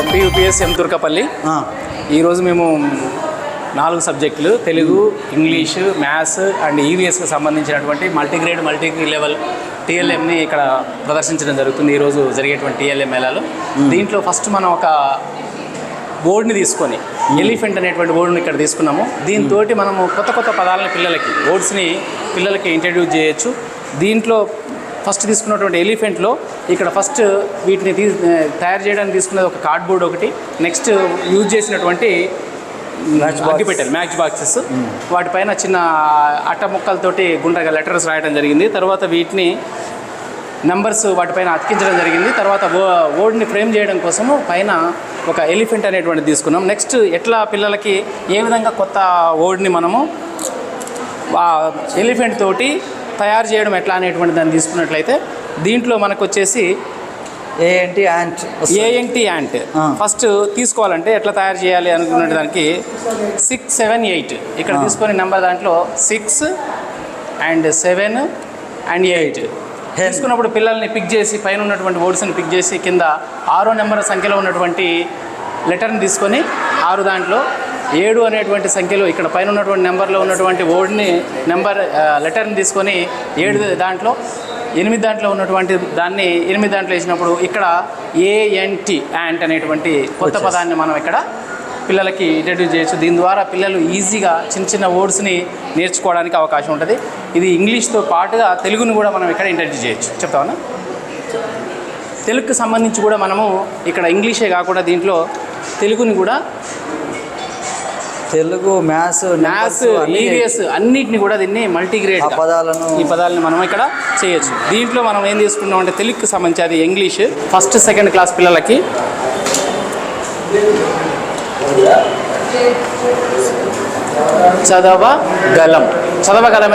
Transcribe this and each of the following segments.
MPUPS ఎం తుర్కపల్లి ఈరోజు మేము నాలుగు సబ్జెక్టులు తెలుగు ఇంగ్లీషు మ్యాథ్స్ అండ్ ఈవీఎస్కి సంబంధించినటువంటి మల్టీగ్రేడ్ మల్టీ లెవెల్ టీఎల్ఎంని ఇక్కడ ప్రదర్శించడం జరుగుతుంది. ఈరోజు జరిగేటువంటి టీఎల్ఎం మేళాలో. దీంట్లో ఫస్ట్ మనం ఒక బోర్డుని తీసుకొని ఎలిఫెంట్ అనేటువంటి బోర్డుని ఇక్కడ తీసుకున్నాము. దీంతో మనము కొత్త కొత్త పదాలని పిల్లలకి వర్డ్స్ని పిల్లలకి ఇంట్రడ్యూస్ చేయొచ్చు. దీంట్లో ఫస్ట్ తీసుకున్నటువంటి ఎలిఫెంట్లో ఇక్కడ ఫస్ట్ వీటిని తీ తయారు చేయడానికి తీసుకున్నది ఒక కార్డ్బోర్డ్ ఒకటి. నెక్స్ట్ యూజ్ చేసినటువంటి. అగ్గిపెట్టెలు మ్యాచ్ బాక్సెస్ వాటిపైన చిన్న అట్ట ముక్కలతోటి గుండ్రగా లెటర్స్ రాయడం జరిగింది. తర్వాత వీటిని నెంబర్స్ వాటిపైన అతికించడం జరిగింది. తర్వాత ఓడ్ని ఫ్రేమ్ చేయడం కోసము పైన ఒక ఎలిఫెంట్ అనేటువంటిది తీసుకున్నాం. నెక్స్ట్ ఎట్లా పిల్లలకి ఏ విధంగా కొత్త ఓడ్ని మనము ఎలిఫెంట్ తోటి తయారు చేయడం ఎట్లా అనేటువంటి దాన్ని తీసుకున్నట్లయితే దీంట్లో మనకు వచ్చేసి ఏంటి యాంట్ ఏఎన్టీ యాంట్. ఫస్ట్ తీసుకోవాలంటే ఎట్లా తయారు చేయాలి అనుకున్న దానికి సిక్స్ సెవెన్ ఎయిట్ ఇక్కడ. తీసుకొని నెంబర్ దాంట్లో six and seven and eight. తీసుకున్నప్పుడు పిల్లల్ని పిక్ చేసి పైన ఉన్నటువంటి వర్డ్స్ని పిక్ చేసి కింద ఆరో నెంబర్ సంఖ్యలో ఉన్నటువంటి లెటర్ని తీసుకొని ఆరు దాంట్లో ఏడు అనేటువంటి సంఖ్యలో ఇక్కడ పైన ఉన్నటువంటి నెంబర్లో ఉన్నటువంటి వర్డ్ని నెంబర్ లెటర్ని తీసుకొని ఏడు దాంట్లో ఎనిమిది దాంట్లో ఉన్నటువంటి దాన్ని ఎనిమిది దాంట్లో వేసినప్పుడు ఇక్కడ ఏఎన్టి యాంట్ అనేటువంటి కొత్త. పదాన్ని మనం ఇక్కడ పిల్లలకి ఇంట్రడ్యూస్ చేయొచ్చు. దీని ద్వారా పిల్లలు ఈజీగా చిన్న చిన్న వర్డ్స్ని నేర్చుకోవడానికి అవకాశం ఉంటుంది. ఇది ఇంగ్లీష్తో పాటుగా తెలుగుని కూడా మనం ఇక్కడ ఇంట్రడ్యూస్ చేయొచ్చు. చెప్తావా తెలుగుకి సంబంధించి కూడా మనము ఇక్కడ ఇంగ్లీషే కాకుండా దీంట్లో తెలుగుని కూడా తెలుగు మ్యాథ్స్ మ్యాథ్స్ ఈవీఎస్ అన్నిటిని కూడా దీన్ని మల్టీగ్రేడ్ పదాలను ఈ పదాలని మనం ఇక్కడ చేయొచ్చు. దీంట్లో మనం ఏం తీసుకున్నాం అంటే తెలుగుకి సంబంధించి అది ఇంగ్లీష్ ఫస్ట్ సెకండ్ క్లాస్ పిల్లలకి. చదవగలం చదవగలం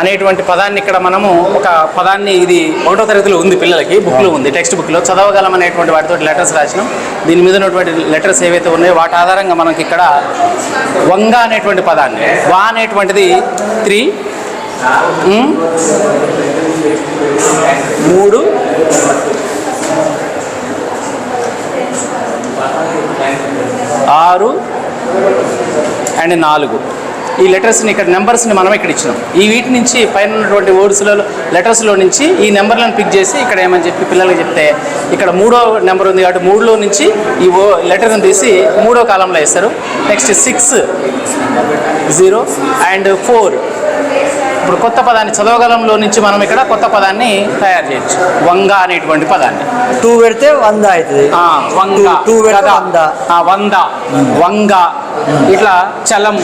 అనేటువంటి పదాన్ని ఇక్కడ మనము ఒక పదాన్ని ఇది ఒకటో తరగతిలో ఉంది పిల్లలకి బుక్లో ఉంది టెక్స్ట్ బుక్లో. చదవగలం అనేటువంటి వాటితో లెటర్స్ రాసినాం. దీని మీద ఉన్నటువంటి లెటర్స్ ఏవైతే ఉన్నాయో వాటి ఆధారంగా మనకి ఇక్కడ వంగ అనేటువంటి పదాన్ని వా అనేటువంటిది త్రీ మూడు ఆరు అండ్ నాలుగు. ఈ లెటర్స్ని ఇక్కడ నెంబర్స్ని మనం ఇక్కడ ఇచ్చినాం. ఈ వీటి నుంచి పైన ఉన్నటువంటి వర్డ్స్లో లెటర్స్లో నుంచి ఈ నెంబర్లను పిక్ చేసి ఇక్కడ ఏమని చెప్పి పిల్లలకి చెప్తే ఇక్కడ మూడో నెంబర్ ఉంది కాబట్టి మూడులో నుంచి ఈ ఓ లెటర్ని తీసి మూడో కాలంలో వేస్తారు. Next six zero and four ఇప్పుడు కొత్త పదాన్ని చదవగలంలో నుంచి మనం ఇక్కడ కొత్త పదాన్ని తయారు చేయొచ్చు. వంగ అనేటువంటి పదాన్ని. టూ పెడితే వంద అవుతుంది. ఆ, వంగ. టూ- వంద. వంగ. ఇట్లా చలం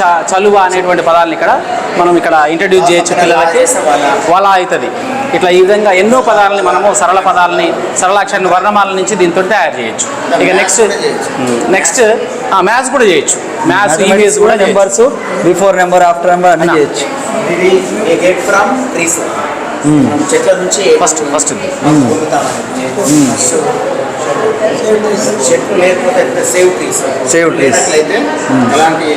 చ చలువ అనేటువంటి పదాలను ఇక్కడ మనం ఇక్కడ ఇంట్రడ్యూస్ చేయొచ్చు. పిల్లలకి వల అవుతుంది. ఇట్లా ఈ విధంగా ఎన్నో పదాలని మనము సరళ పదాలని సరళాక్షర వర్ణమాల నుంచి దీంతో తయారు చేయొచ్చు. ఇక నెక్స్ట్ నెక్స్ట్ మ్యాథ్స్ కూడా చేయొచ్చు. మ్యాథ్స్ ఈవీఎస్ కూడా. Numbers before number after number అన్ని. చేయొచ్చు. చెట్ల నుంచి ఫస్ట్ ఫస్ట్ చెట్లు లేకపోతే సేవ్ ట్రీస్. అయితే ఎలాంటి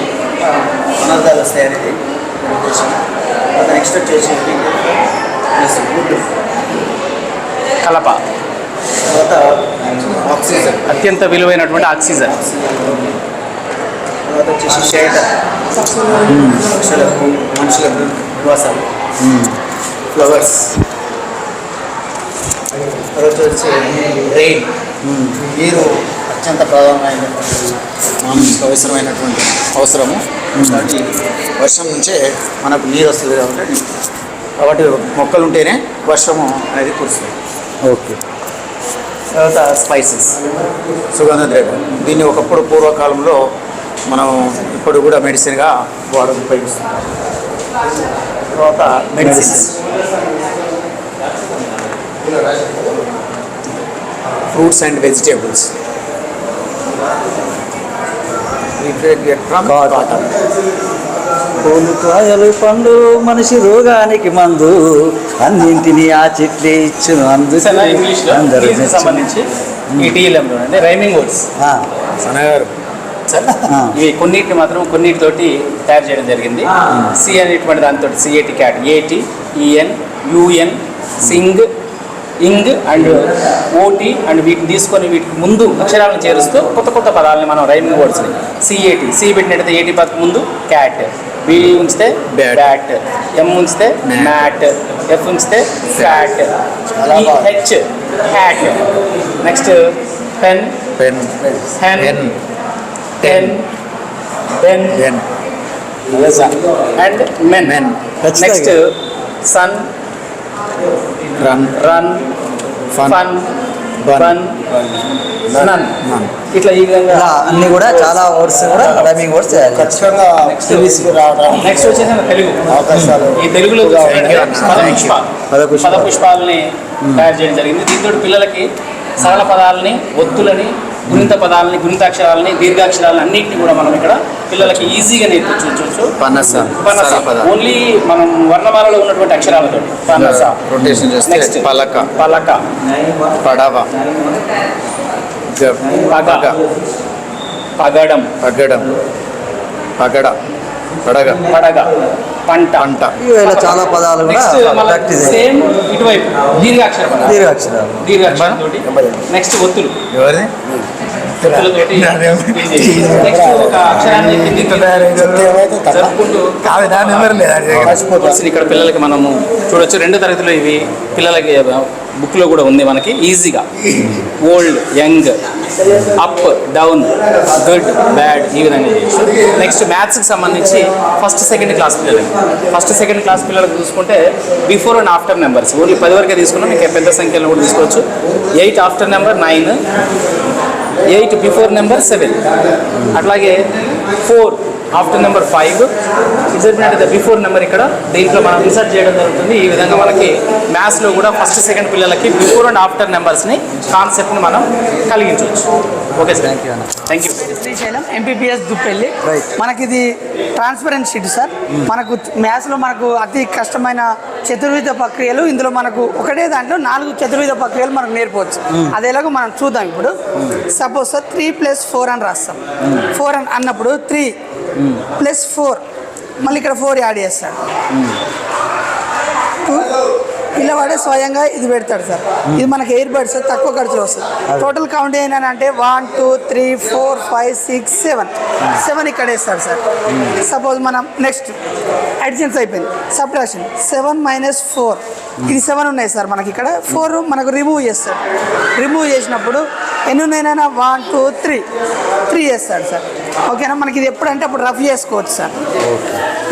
అనర్థాలు తర్వాత నెక్స్ట్ వచ్చేసి ప్లస్ గుడ్ కలప. తర్వాత ఆక్సిజన్ అత్యంత విలువైనటువంటి ఆక్సిజన్. తర్వాత వచ్చేసి షెల్టర్ పక్షులకు మనుషులకు నివాసాలు ఫ్లవర్స్ తర్వాత వచ్చి రెయిన్ నీరు అత్యంత ప్రధానమైనటువంటి మానసిక అవసరమైనటువంటి అవసరము కాబట్టి వర్షం నుంచే మనకు నీరు వస్తుంది కాబట్టి కాబట్టి మొక్కలు ఉంటేనే వర్షము అనేది కురుస్తుంది. ఓకే. తర్వాత స్పైసెస్ సుగంధ ద్రవ్యం దీన్ని ఒకప్పుడు పూర్వకాలంలో మనం ఇప్పుడు కూడా మెడిసిన్గా వాడు ఉపయోగిస్తున్నాం. తర్వాత medicines. Fruits and vegetables. Cotton పూలు కాయలు పండు మనిషి రోగానికి మందు. అన్నింటినీ ఆ చెట్లే ఇచ్చును అందరూ. సంబంధించి ఈ టీఎల్ఎంలో అంటే రైమింగ్ వర్డ్స్ ఆ, సనగారు. సార్ ఆ. ఇవి కొన్నిటిని మాత్రం కొన్నిటితోటి తయారు చేయడం జరిగింది. సి అనేటువంటి దాంతో C A T cat A T E N U N sing ing and O T and వీటిని తీసుకొని వీటికి ముందు అక్షరాలను చేరుస్తూ కొత్త కొత్త పదాలని మనం రైమింగ్ వర్డ్స్ని సిఏటి సి పెట్టినట్టయితే ఏటీ పదకు ముందు క్యాట్ బి ఉంచితే. బ్యాట్ ఎం ఉంచితే. మ్యాట్ ఎఫ్ ఉంచితే fat. H hat next pen pen hen ten Ben pen and men Men. Next sun run run Fun. Fun Bun. Bun nun. ఇట్లా ఈ విధంగా అన్ని కూడా చాలా వర్డ్స్ కూడా రైమింగ్ వర్డ్స్ చేస్తారు ఖచ్చితంగా నెక్స్ట్ వచ్చేసి తెలుగు. అవకాశాలు ఈ తెలుగులో చూసినట్లయితే పద Thank you. పుష్పాలు పద పుష్పాలు. పద పుష్పాలని తయారు చేయడం జరిగింది. దీంతో పిల్లలకి సరళ పదాలని ఒత్తులని గుణిత పదాలని గుణితాక్షరాలని దీర్ఘాక్షరాలని అన్నింటినీ కూడా మనం ఇక్కడ పిల్లలకి ఈజీగా నేర్పించవచ్చు పనస పనస. ఓన్లీ మనం వర్ణమాలలో ఉన్నటువంటి అక్షరాలతో పనస. రొటేషన్ చేస్తే నెక్స్ట్ పలక. పలక. పడవ. పగ. పగడం. పగడం. పగడ. పడగ. పడగ. పంట. పంట. ఇలా చాలా పదాలు సేమ్ ఇటువైపు దీర్ఘాక్షర దీర్ఘాక్షరాలు దీర్ఘాక్షరం నెక్స్ట్ ఒత్తులు. వర్డ్స్ని ఇక్కడ పిల్లలకి మనము చూడొచ్చు. రెండు తరగతిలో ఇవి పిల్లలకి బుక్లో కూడా ఉంది మనకి. ఈజీగా old young up down good bad ఈ విధంగా చేయొచ్చు నెక్స్ట్ మ్యాథ్స్కి సంబంధించి ఫస్ట్ సెకండ్ క్లాస్ పిల్లలకి. ఫస్ట్ సెకండ్ క్లాస్ పిల్లలకు చూసుకుంటే before and after numbers only పది వరకే తీసుకున్నాం ఇంకా పెద్ద సంఖ్యలో కూడా తీసుకోవచ్చు. Eight after number nine eight before number seven అట్లాగే ఫోర్ ఆఫ్టర్ నెంబర్ ఫైవ్. ఇజెడ్ బిఫోర్ నెంబర్ ఇక్కడ. దీంట్లో మనం ఇన్సర్ట్ చేయడం జరుగుతుంది. ఈ విధంగా మనకి మ్యాథ్స్లో కూడా ఫస్ట్ సెకండ్ పిల్లలకి బిఫోర్ అండ్ ఆఫ్టర్ నెంబర్స్ని కాన్సెప్ట్ని మనం కలిగించవచ్చు. Okay sir thank you Srisailam MPPS Duppelli. మనకి ఇది ట్రాన్స్పరెంట్ షీట్ సార్ మనకు మ్యాథ్స్లో మనకు అతి కష్టమైన చతుర్విధ ప్రక్రియలు ఇందులో మనకు ఒకటే దాంట్లో నాలుగు చతుర్విధ ప్రక్రియలు మనకు నేర్పవచ్చు. అది ఎలాగో మనం చూద్దాం ఇప్పుడు. Suppose sir three plus four అని రాస్తాం. ఫోర్ అని అన్నప్పుడు త్రీ ప్లస్ ఫోర్. మళ్ళీ ఇక్కడ ఫోర్ యాడ్ చేస్తాడు టూ పిల్లవాడే స్వయంగా ఇది పెడతాడు సార్. ఇది మనకి ఎయిర్ బడ్స్ తక్కువ ఖర్చులో వస్తుంది. టోటల్ కౌంట్ ఏంటంటే one two three four five six seven seven ఇక్కడ వేస్తాడు సార్. సపోజ్ మనం నెక్స్ట్ అడిషన్స్ అయిపోయింది. సబ్ట్రాక్షన్ సెవెన్ మైనస్ ఫోర్ ఇది సెవెన్ ఉన్నాయి సార్ మనకి ఇక్కడ. ఫోర్ మనకు రిమూవ్ చేస్తాడు రిమూవ్ చేసినప్పుడు ఎన్ని ఉన్నాయినా వన్ టూ త్రీ త్రీ చేస్తాడు సార్. ఓకేనా మనకి ఇది ఎప్పుడంటే అప్పుడు రఫ్ చేసుకోవచ్చు సార్.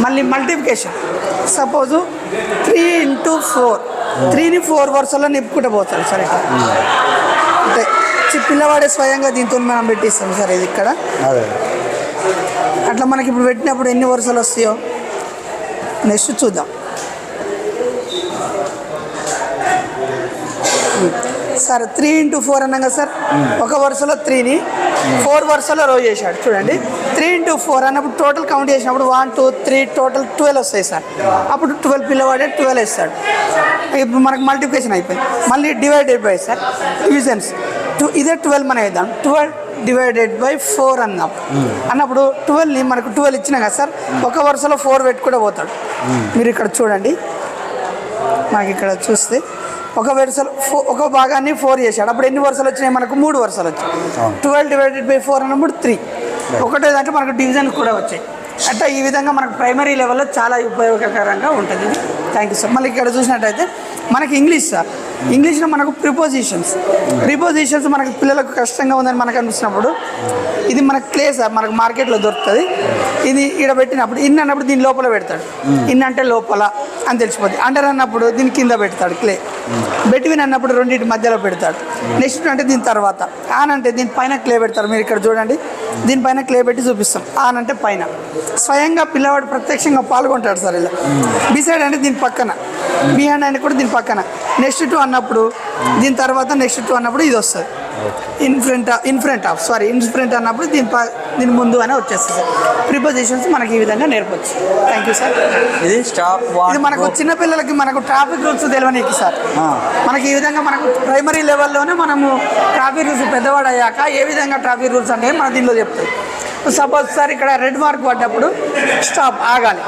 మళ్ళీ multiplication suppose three into four త్రీని ఫోర్ వరుసలో నింపుకుంటూ పోతారు సార్. ఇక్కడ అంటే పిల్లవాడే స్వయంగా దీంతో మనం పెట్టిస్తాం సార్ ఇది ఇక్కడ. అట్లా మనకి ఇప్పుడు పెట్టినప్పుడు ఎన్ని వరుసలు వస్తాయో? నెక్స్ట్ చూద్దాం. సార్ త్రీ ఇంటూ ఫోర్ అన్నాం కదా సార్. ఒక వరుసలో త్రీని ఫోర్ వరుసలో రో చేశాడు. చూడండి. త్రీ ఇంటూ ఫోర్ అన్నప్పుడు టోటల్ కౌంట్ చేసినప్పుడు one two three total twelve వస్తాయి సార్. అప్పుడు ట్వెల్వ్ పిల్లవాడే ట్వెల్వ్ వేస్తాడు. ఇప్పుడు మనకు మల్టిప్లికేషన్ అయిపోయింది మళ్ళీ divided by sir divisions two ఇదే ట్వెల్వ్ మనం వేద్దాం ట్వెల్వ్ డివైడెడ్ బై ఫోర్ అన్నాం. అన్నప్పుడు ట్వెల్వ్ని మనకు ట్వెల్వ్ ఇచ్చినా కదా సార్ ఒక వరుసలో ఫోర్ పెట్టుకుంటే పోతాడు. మీరు ఇక్కడ చూడండి. మనకి ఇక్కడ చూస్తే ఒక వరుసలో ఫో- ఒక భాగాన్ని ఫోర్ చేశాడు. అప్పుడు ఎన్ని వరుసలు వచ్చినాయి? మనకు మూడు వరుసలు వచ్చాయి. ట్వెల్వ్ డివైడెడ్ బై ఫోర్ అన్నప్పుడు త్రీ ఒకటే దాంట్లో మనకు డివిజన్ కూడా వచ్చాయి. అంటే ఈ విధంగా మనకు ప్రైమరీ లెవెల్లో చాలా ఉపయోగకరంగా ఉంటుంది. థ్యాంక్ యూ సార్ మళ్ళీ ఇక్కడ చూసినట్టయితే మనకి ఇంగ్లీష్ సార్ ఇంగ్లీష్లో మనకు ప్రిపోజిషన్స్ ప్రిపోజిషన్స్ మనకి పిల్లలకు కష్టంగా ఉందని మనకు అనిపిస్తున్నప్పుడు ఇది మనకు క్లే సార్ మనకు మార్కెట్లో దొరుకుతుంది. ఇది ఇక్కడ పెట్టినప్పుడు ఇన్ అన్నప్పుడు దీని లోపల పెడతాడు. ఇన్ అంటే లోపల. అని తెలిసిపోద్ది. అండర్ అన్నప్పుడు దీని కింద పెడతాడు క్లే. బెట్విన్ అన్నప్పుడు రెండింటి మధ్యలో పెడతాడు. నెక్స్ట్ అంటే దీని తర్వాత. ఆన్ అంటే దీని పైన క్లే పెడతారు. మీరు ఇక్కడ చూడండి. దీనిపైన క్లే పెట్టి చూపిస్తాం. ఆన్ అంటే పైన. స్వయంగా పిల్లవాడు ప్రత్యక్షంగా పాల్గొంటాడు సార్ ఇలా. బిసైడ్ అంటే దీని పక్కన. బిహైండ్ అంటే కూడా దీని పక్కన. నెక్స్ట్ టూ అన్నప్పుడు దీని తర్వాత నెక్స్ట్ టూ అన్నప్పుడు ఇది వస్తుంది. In front in front of sorry in front అన్నప్పుడు దీని ప- దీని ముందు అని వచ్చేస్తుంది. సార్ ప్రిపోజిషన్స్ మనకి ఈ విధంగా నేర్పచ్చు. థ్యాంక్ యూ సార్ ఇది స్టాప్ ఇది మనకు చిన్న పిల్లలకి మనకు ట్రాఫిక్ రూల్స్ తెలియనీకి సార్ మనకి ఈ విధంగా మనకు ప్రైమరీ లెవెల్లోనే మనము ట్రాఫిక్ రూల్స్ పెద్దవాడు అయ్యాక ఏ విధంగా ట్రాఫిక్ రూల్స్ అంటే మన దీనిలో చెప్తాయి. సపోజ్ సార్ ఇక్కడ రెడ్ మార్క్ పడ్డప్పుడు స్టాప్ ఆగాలి.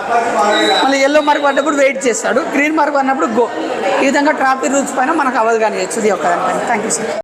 మళ్ళీ ఎల్లో మార్క్ పడ్డప్పుడు వెయిట్ చేస్తాడు. గ్రీన్ మార్క్ పడినప్పుడు గో ఈ విధంగా ట్రాఫిక్ రూల్స్ పైన మనకు అవగాహన చేయొచ్చు ఇది ఒక థ్యాంక్ యూ సార్